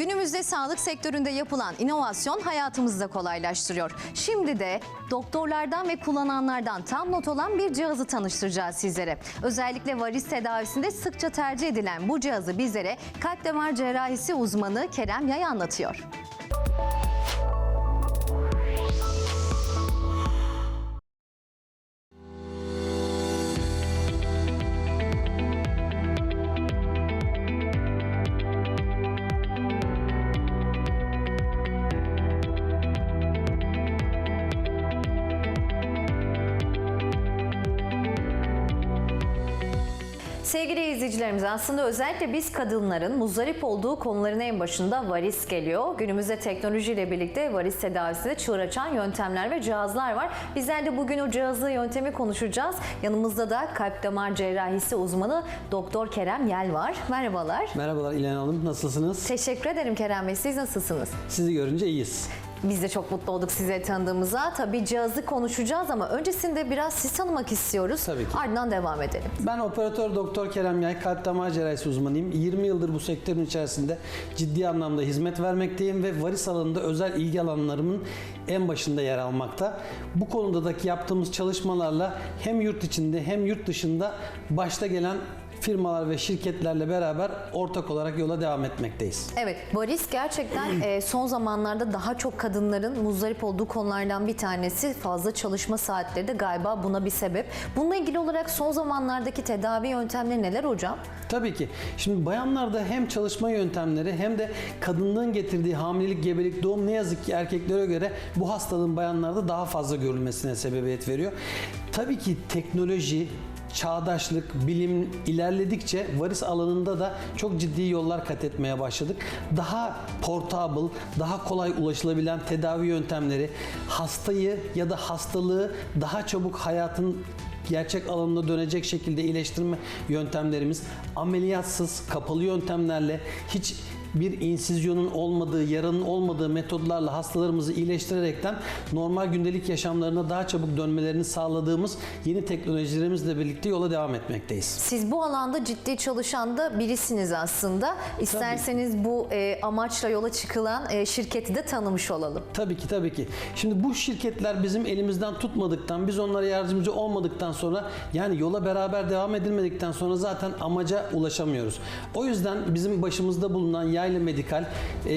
Günümüzde sağlık sektöründe yapılan inovasyon hayatımızı da kolaylaştırıyor. Şimdi de doktorlardan ve kullananlardan tam not olan bir cihazı tanıştıracağız sizlere. Özellikle varis tedavisinde sıkça tercih edilen bu cihazı bizlere kalp damar cerrahisi uzmanı Kerem Yay anlatıyor. Sevgili izleyicilerimiz aslında özellikle biz kadınların muzdarip olduğu konuların en başında varis geliyor. Günümüzde teknolojiyle birlikte varis tedavisinde çığır açan yöntemler ve cihazlar var. Bizler de bugün o cihazı yöntemi konuşacağız. Yanımızda da kalp damar cerrahisi uzmanı Doktor Kerem Yel var. Merhabalar. Merhabalar İlhan Hanım, nasılsınız? Teşekkür ederim Kerem Bey. Siz nasılsınız? Sizi görünce iyiyiz. Biz de çok mutlu olduk sizi tanıdığımıza. Tabii cihazı konuşacağız ama öncesinde biraz sizi tanımak istiyoruz. Tabii ki. Ardından devam edelim. Ben operatör doktor Kerem Yay, kalp damar cerrahisi uzmanıyım. 20 yıldır bu sektörün içerisinde ciddi anlamda hizmet vermekteyim ve varis alanında özel ilgi alanlarımın en başında yer almakta. Bu konudaki yaptığımız çalışmalarla hem yurt içinde hem yurt dışında başta gelen firmalar ve şirketlerle beraber ortak olarak yola devam etmekteyiz. Evet, varis gerçekten e, son zamanlarda daha çok kadınların muzdarip olduğu konulardan bir tanesi. Fazla çalışma saatleri de galiba buna bir sebep. Bununla ilgili olarak son zamanlardaki tedavi yöntemleri neler hocam? Tabii ki. Şimdi bayanlarda hem çalışma yöntemleri hem de kadınlığın getirdiği hamilelik, gebelik, doğum ne yazık ki erkeklere göre bu hastalığın bayanlarda daha fazla görülmesine sebebiyet veriyor. Tabii ki teknoloji, çağdaşlık, bilim ilerledikçe varis alanında da çok ciddi yollar kat etmeye başladık. Daha portable, daha kolay ulaşılabilen tedavi yöntemleri, hastayı ya da hastalığı daha çabuk hayatın gerçek alanına dönecek şekilde iyileştirme yöntemlerimiz ameliyatsız, kapalı yöntemlerle hiç bir insizyonun olmadığı, yaranın olmadığı metodlarla hastalarımızı iyileştirerekten normal gündelik yaşamlarına daha çabuk dönmelerini sağladığımız yeni teknolojilerimizle birlikte yola devam etmekteyiz. Siz bu alanda ciddi çalışan da birisiniz aslında. İsterseniz bu e, amaçla yola çıkılan e, şirketi de tanımış olalım. Tabii ki tabii ki. Şimdi bu şirketler bizim elimizden tutmadıktan, biz onlara yardımcı olmadıktan sonra yani yola beraber devam edilmedikten sonra zaten amaca ulaşamıyoruz. O yüzden bizim başımızda bulunan Yayla Medikal, e,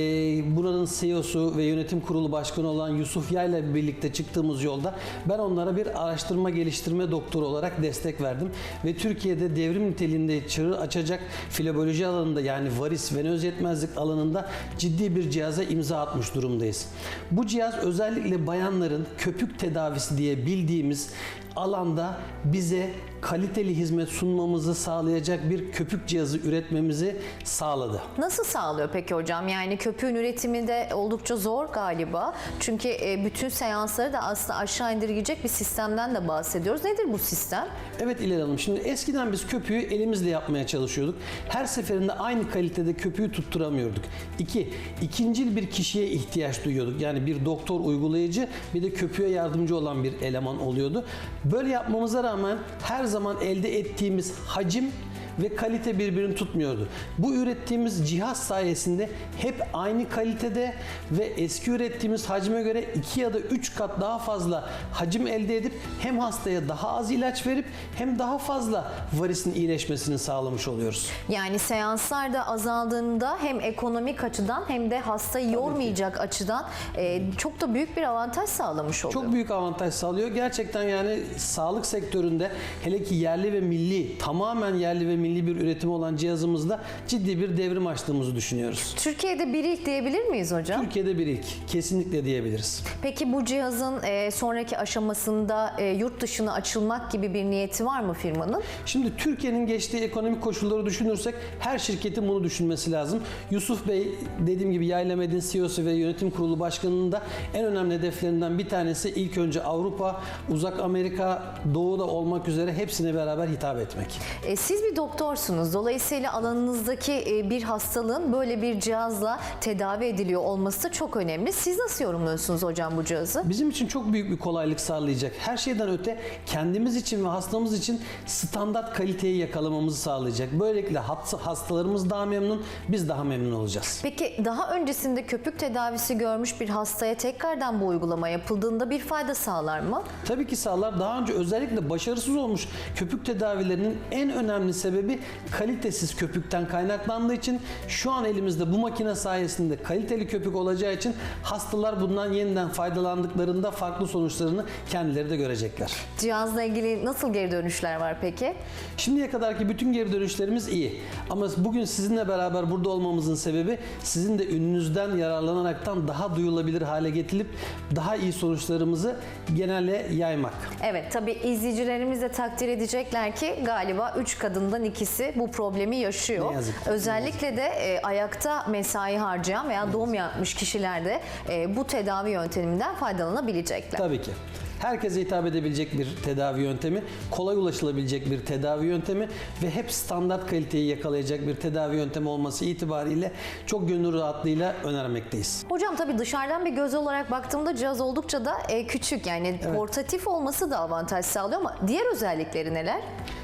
buranın CEO'su ve yönetim kurulu başkanı olan Yusuf Yayla birlikte çıktığımız yolda ben onlara bir araştırma geliştirme doktoru olarak destek verdim. Ve Türkiye'de devrim niteliğinde çığır açacak filoboloji alanında yani varis, venöz yetmezlik alanında ciddi bir cihaza imza atmış durumdayız. Bu cihaz özellikle bayanların köpük tedavisi diye bildiğimiz alanda bize kaliteli hizmet sunmamızı sağlayacak bir köpük cihazı üretmemizi sağladı. Nasıl sağlıyor peki hocam? Yani köpüğün üretimi de oldukça zor galiba. Çünkü e, bütün seansları da aslında aşağı indirgeyecek bir sistemden de bahsediyoruz. Nedir bu sistem? Evet İlhan Hanım şimdi eskiden biz köpüğü elimizle yapmaya çalışıyorduk. Her seferinde aynı kalitede köpüğü tutturamıyorduk. İki, ikincil bir kişiye ihtiyaç duyuyorduk. Yani bir doktor uygulayıcı bir de köpüğe yardımcı olan bir eleman oluyordu. Böyle yapmamıza rağmen her zaman elde ettiğimiz hacim ve kalite birbirini tutmuyordu. Bu ürettiğimiz cihaz sayesinde hep aynı kalitede ve eski ürettiğimiz hacme göre 2 ya da 3 kat daha fazla hacim elde edip hem hastaya daha az ilaç verip hem daha fazla varisin iyileşmesini sağlamış oluyoruz. Yani seanslar da azaldığında hem ekonomik açıdan hem de hastayı yormayacak açıdan e, çok da büyük bir avantaj sağlamış oluyor. Çok büyük avantaj sağlıyor. Gerçekten yani sağlık sektöründe hele ki yerli ve milli, tamamen yerli ve milli bir üretimi olan cihazımızda ciddi bir devrim açtığımızı düşünüyoruz. Türkiye'de bir ilk diyebilir miyiz hocam? Türkiye'de bir ilk. Kesinlikle diyebiliriz. Peki bu cihazın e, sonraki aşamasında e, yurt dışına açılmak gibi bir niyeti var mı firmanın? Şimdi Türkiye'nin geçtiği ekonomik koşulları düşünürsek her şirketin bunu düşünmesi lazım. Yusuf Bey dediğim gibi Yayla Med'in CEO'su ve yönetim kurulu başkanının da en önemli hedeflerinden bir tanesi ilk önce Avrupa, Uzak Amerika, Doğu'da olmak üzere hepsine beraber hitap etmek. E, siz bir doktor doktorsunuz. Dolayısıyla alanınızdaki e, bir hastalığın böyle bir cihazla tedavi ediliyor olması çok önemli. Siz nasıl yorumluyorsunuz hocam bu cihazı? Bizim için çok büyük bir kolaylık sağlayacak. Her şeyden öte kendimiz için ve hastamız için standart kaliteyi yakalamamızı sağlayacak. Böylelikle hast- hastalarımız daha memnun, biz daha memnun olacağız. Peki daha öncesinde köpük tedavisi görmüş bir hastaya tekrardan bu uygulama yapıldığında bir fayda sağlar mı? Tabii ki sağlar. Daha önce özellikle başarısız olmuş köpük tedavilerinin en önemli sebebi kalitesiz köpükten kaynaklandığı için şu an elimizde bu makine sayesinde kaliteli köpük olacağı için hastalar bundan yeniden faydalandıklarında farklı sonuçlarını kendileri de görecekler. Cihazla ilgili nasıl geri dönüşler var peki? Şimdiye kadarki bütün geri dönüşlerimiz iyi. Ama bugün sizinle beraber burada olmamızın sebebi sizin de ününüzden yararlanaraktan daha duyulabilir hale getirilip daha iyi sonuçlarımızı genele yaymak. Evet tabii izleyicilerimiz de takdir edecekler ki galiba 3 kadından ikisi bu problemi yaşıyor. Ne yazık ki. Özellikle de e, ayakta mesai harcayan veya doğum yapmış kişiler de e, bu tedavi yönteminden faydalanabilecekler. Tabii ki. Herkese hitap edebilecek bir tedavi yöntemi, kolay ulaşılabilecek bir tedavi yöntemi ve hep standart kaliteyi yakalayacak bir tedavi yöntemi olması itibariyle çok gönül rahatlığıyla önermekteyiz. Hocam tabii dışarıdan bir göz olarak baktığımda cihaz oldukça da e, küçük yani portatif olması da avantaj sağlıyor ama diğer özellikleri neler?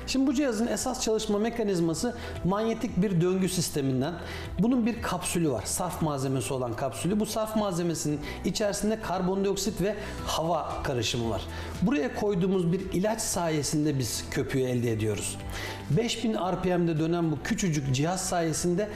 Şimdi bu cihazın esas çalışma mekanizması manyetik bir döngü sisteminden. Bunun bir kapsülü var. Sarf malzemesi olan kapsülü. Bu sarf malzemesinin içerisinde karbondioksit ve hava karışımı var. Buraya koyduğumuz bir ilaç sayesinde biz köpüğü elde ediyoruz. 5000 RPM'de dönen bu küçücük cihaz sayesinde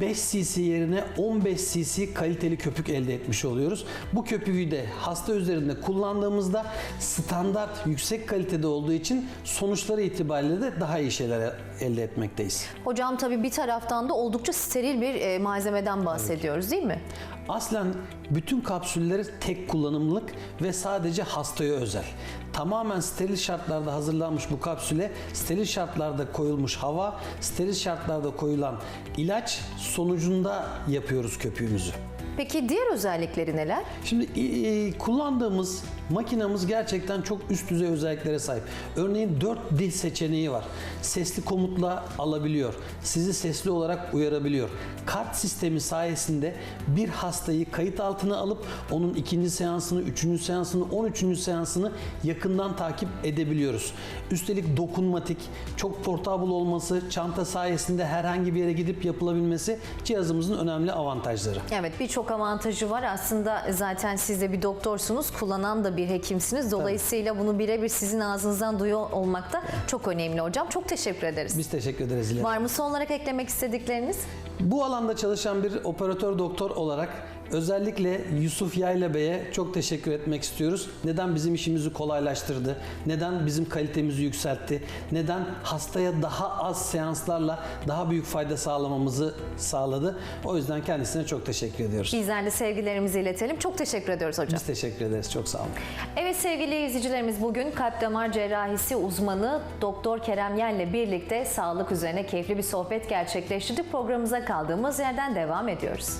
5 cc yerine 15 cc kaliteli köpük elde etmiş oluyoruz. Bu köpüğü de hasta üzerinde kullandığımızda standart yüksek kalitede olduğu için sonuçları itibariyle de daha iyi şeyler elde etmekteyiz. Hocam tabii bir taraftan da oldukça steril bir e, malzemeden bahsediyoruz değil mi? Aslen bütün kapsülleri tek kullanımlık ve sadece hastaya özel. Tamamen steril şartlarda hazırlanmış bu kapsüle steril şartlarda koyulmuş hava, steril şartlarda koyulan ilaç sonucunda yapıyoruz köpüğümüzü. Peki diğer özellikleri neler? Şimdi e, kullandığımız makinamız gerçekten çok üst düzey özelliklere sahip. Örneğin 4 dil seçeneği var. Sesli komutla alabiliyor. Sizi sesli olarak uyarabiliyor. Kart sistemi sayesinde bir hastayı kayıt altına alıp onun ikinci seansını, üçüncü seansını, on üçüncü seansını yakından takip edebiliyoruz. Üstelik dokunmatik, çok portable olması, çanta sayesinde herhangi bir yere gidip yapılabilmesi cihazımızın önemli avantajları. Evet birçok avantajı var. Aslında zaten siz de bir doktorsunuz, kullanan da bir hekimsiniz. Dolayısıyla bunu birebir sizin ağzınızdan duyuyor olmak da çok önemli hocam. Çok teşekkür ederiz. Biz teşekkür ederiz. Var mı son olarak eklemek istedikleriniz? Bu alanda çalışan bir operatör doktor olarak özellikle Yusuf Yayla Bey'e çok teşekkür etmek istiyoruz. Neden bizim işimizi kolaylaştırdı? Neden bizim kalitemizi yükseltti? Neden hastaya daha az seanslarla daha büyük fayda sağlamamızı sağladı? O yüzden kendisine çok teşekkür ediyoruz. Bizler de sevgilerimizi iletelim. Çok teşekkür ediyoruz hocam. Biz teşekkür ederiz. Çok sağ olun. Evet sevgili izleyicilerimiz bugün kalp damar cerrahisi uzmanı Doktor Kerem Yen'le birlikte sağlık üzerine keyifli bir sohbet gerçekleştirdik. Programımıza kaldığımız yerden devam ediyoruz.